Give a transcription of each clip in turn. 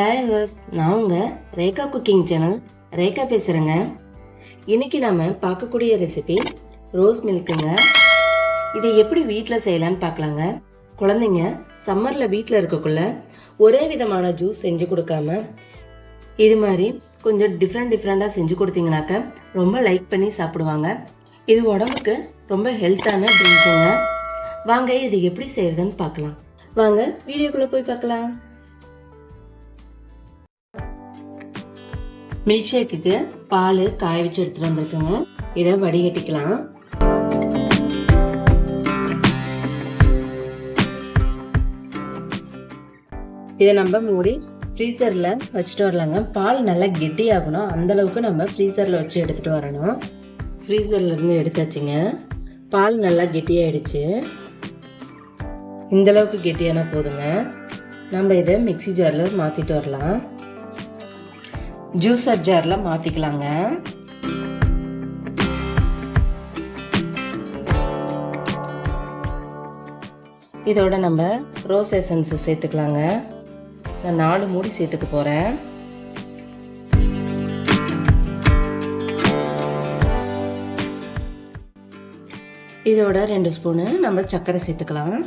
Hi verse நான் உங்கள் Rekha cooking channel Rekha பேசுகிறேங்க இன்றைக்கி நாம் பார்க்கக்கூடிய ரெசிபி ரோஸ் மில்க்குங்க. இதை எப்படி வீட்டில் செய்யலான்னு பார்க்கலாங்க. குழந்தைங்க சம்மரில் வீட்டில் இருக்கக்குள்ள ஒரே விதமான ஜூஸ் செஞ்சு கொடுக்காம இது மாதிரி கொஞ்சம் டிஃப்ரெண்ட் டிஃப்ரெண்ட்டாக செஞ்சு கொடுத்தீங்கனாக்க ரொம்ப லைக் பண்ணி சாப்பிடுவாங்க. இது உடம்புக்கு ரொம்ப ஹெல்த்தான ட்ரிங்க்குங்க வாங்க இது எப்படி செய்கிறதுன்னு பார்க்கலாம். வாங்க வீடியோக்குள்ளே போய் பார்க்கலாம். மில்க் ஷேக்குக்கு பால் காய வச்சு எடுத்துகிட்டு வந்திருக்கேங்க. இதை வடிகட்டிக்கலாம். இதை நம்ம மூடி ஃப்ரீசரில் வச்சுட்டு வரலாங்க. பால் நல்லா கெட்டியாகணும். அந்த அளவுக்கு நம்ம ஃப்ரீசரில் வச்சு எடுத்துகிட்டு வரணும். ஃப்ரீசர்லேருந்து எடுத்தாச்சுங்க. பால் நல்லா கெட்டியாகிடுச்சு இந்தளவுக்கு கெட்டியான போதுங்க. நம்ம இதை மிக்ஸி ஜாரில் மாற்றிட்டு வரலாம். ஜூஸர் ஜாரில் மாற்றிக்கலாங்க இதோட நம்ம ரோஸ் எசன்ஸ் சேர்த்துக்கலாங்க. நான் நாலு மூடி சேர்த்துக்க போகிறேன் இதோட ரெண்டு ஸ்பூனு நம்ம சர்க்கரை சேர்த்துக்கலாம்.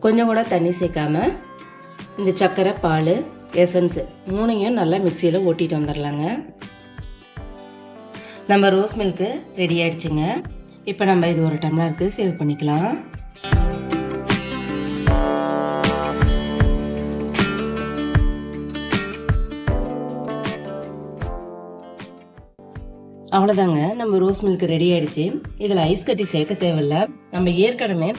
கொஞ்சம் கூட தண்ணி சேர்க்காம இந்த சர்க்கரை பால் எசன்ஸு மூணையும் நல்லா மிக்சியில் ஓட்டிட்டு வந்துடலாங்க நம்ம ரோஸ் மில்க்கு ரெடி ஆயிடுச்சுங்க. இப்போ நம்ம இது ஒரு டம்ளருக்கு சேவ் பண்ணிக்கலாம். அவ்வளோதாங்க நம்ம ரோஸ் மில்க் ரெடி ஆயிடுச்சு. இதில் ஐஸ் கட்டி சேர்க்க தேவையில்ல. நம்ம ஏற்கனவே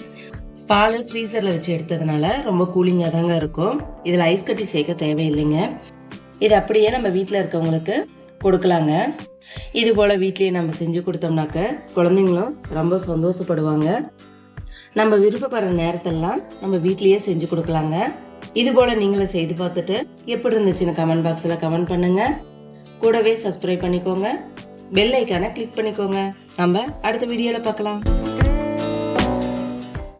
பால் ஃப்ரீசரில் வச்சு எடுத்ததுனால ரொம்ப கூலிங்காக தாங்க இருக்கும். இதில் ஐஸ் கட்டி சேர்க்க தேவையில்லைங்க. இது அப்படியே நம்ம வீட்டில் இருக்கவங்களுக்கு கொடுக்கலாங்க. இது போல் வீட்லேயே நம்ம செஞ்சு கொடுத்தோம்னாக்க குழந்தைங்களும் ரொம்ப சந்தோஷப்படுவாங்க. நம்ம விருப்பப்படுற நேரத்தெல்லாம் நம்ம வீட்லேயே செஞ்சு கொடுக்கலாங்க. இது போல் நீங்களும் செய்து பார்த்துட்டு எப்படி இருந்துச்சுன்னு கமெண்ட் பாக்ஸில் கமெண்ட் பண்ணுங்கள் கூடவே சப்ஸ்கிரைப் பண்ணிக்கோங்க. பெல் ஐக்கானை கிளிக் பண்ணிக்கோங்க. நம்ம அடுத்த வீடியோவில் பார்க்கலாம்.